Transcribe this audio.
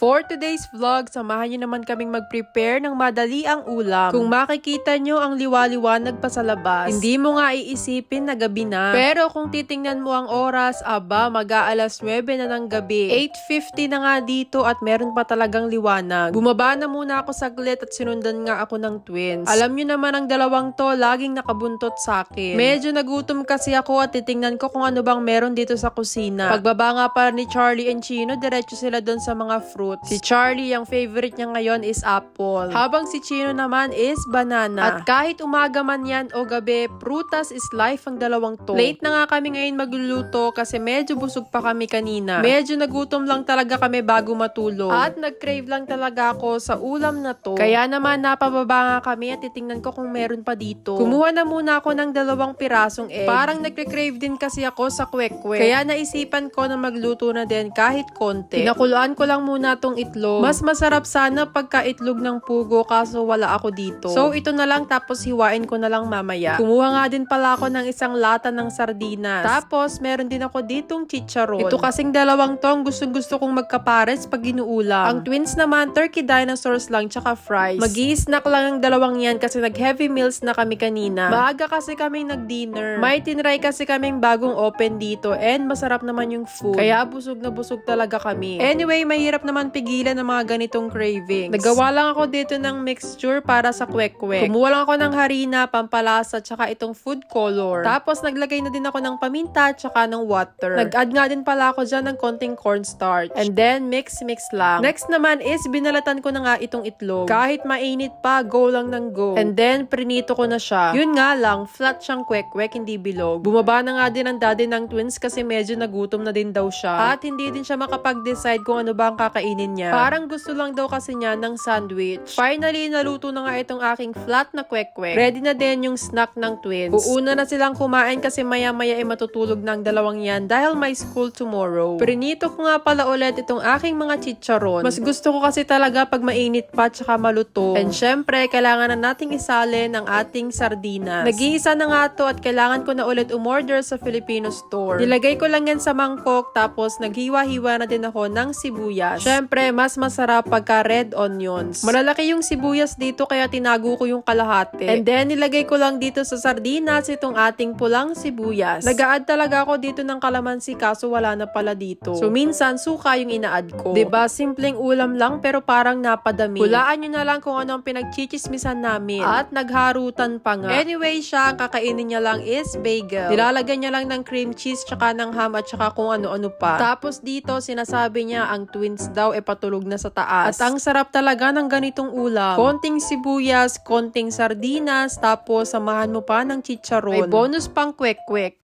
For today's vlog, samahan niyo naman kaming mag-prepare ng madali ang ulam. Kung makikita niyo ang liwaliwanag pa sa labas, hindi mo nga iisipin na gabi na. Pero kung titingnan mo ang oras, aba, mag-aalas 9 na ng gabi. 8.50 na nga dito at meron pa talagang liwanag. Bumaba na muna ako saglit at sinundan nga ako ng twins. Alam niyo naman ang dalawang to, laging nakabuntot sa akin. Medyo nagutom kasi ako at titingnan ko kung ano bang meron dito sa kusina. Pagbaba nga pa ni Charlie and Chino, diretso sila doon sa mga fruits. Si Charlie, ang favorite niya ngayon is apple. Habang si Chino naman is banana. At kahit umaga man yan o gabi, prutas is life ang dalawang to. Late na nga kami ngayon magluluto kasi medyo busog pa kami kanina. Medyo nagutom lang talaga kami bago matulog. At nag-crave lang talaga ako sa ulam na to. Kaya naman napababa nga kami at titingnan ko kung meron pa dito. Kumuha na muna ako ng dalawang pirasong egg. Parang nagre-crave din kasi ako sa kwek-kwek. Kaya naisipan ko na magluto na din kahit konti. Pinakuluan ko lang muna tong itlog. Mas masarap sana pagka itlog ng pugo kaso wala ako dito. So ito na lang tapos hiwain ko na lang mamaya. Kumuha nga din pala ako ng isang lata ng sardinas. Tapos meron din ako ditong chicharon. Ito kasing dalawang tong gusto gusto kong magkapares pag ginuulam. Ang twins naman turkey dinosaurs lang tsaka fries. mag snack lang ang dalawang yan kasi nag-heavy meals na kami kanina. Maaga kasi kami nag-dinner. May tinry kasi kaming bagong open dito and masarap naman yung food. Kaya busog na busog talaga kami. Anyway, mahirap naman pigilan ng mga ganitong cravings. Nagawa lang ako dito ng mixture para sa kwek-kwek. Kumuha lang ako ng harina, pampalasa, tsaka itong food color. Tapos naglagay na din ako ng paminta, tsaka ng water. Nag-add nga din pala ako dyan ng konting cornstarch. And then, mix-mix lang. Next naman is, binalatan ko na nga itong itlog. Kahit mainit pa, go lang ng go. And then, prinito ko na siya. Yun nga lang, flat siyang kwek-kwek, hindi bilog. Bumaba na nga din ang daddy ng twins kasi medyo nagutom na din daw siya. At hindi din siya makapag-decide kung ano ba ang kakainin niya. Parang gusto lang daw kasi niya ng sandwich. Finally, naluto na nga itong aking flat na kwek-kwek. Ready na din yung snack ng twins. Uuna na silang kumain kasi maya-maya ay matutulog ng dalawang yan dahil may school tomorrow. Prinito ko nga pala ulit itong aking mga chicharon. Mas gusto ko kasi talaga pag mainit pa tsaka maluto. And syempre, kailangan na nating isalin ang ating sardinas. Nag-iisa na nga to at kailangan ko na ulit umorder sa Filipino store. Nilagay ko lang yan sa mangkok tapos naghiwa-hiwa na din ako ng sibuyas. Syempre, mas masarap pagka red onions. Malalaki yung sibuyas dito kaya tinago ko yung kalahati. And then, nilagay ko lang dito sa sardinas itong ating pulang sibuyas. Nag-add talaga ako dito ng kalamansi kaso wala na pala dito. So, minsan, suka yung ina-add ko. ba Simpleng ulam lang pero parang napadami. Hulaan nyo na lang kung ano ang pinagchichismisan namin. At nagharutan pa nga. Anyway, siya, ang kakainin niya lang is bagel. Nilalagyan niya lang ng cream cheese tsaka ng ham at tsaka kung ano-ano pa. Tapos dito, sinasabi niya ang twins daw e patulog na sa taas. At ang sarap talaga ng ganitong ulam. Konting sibuyas, konting sardinas, tapos samahan mo pa ng chicharon. May bonus pang kwek-kwek.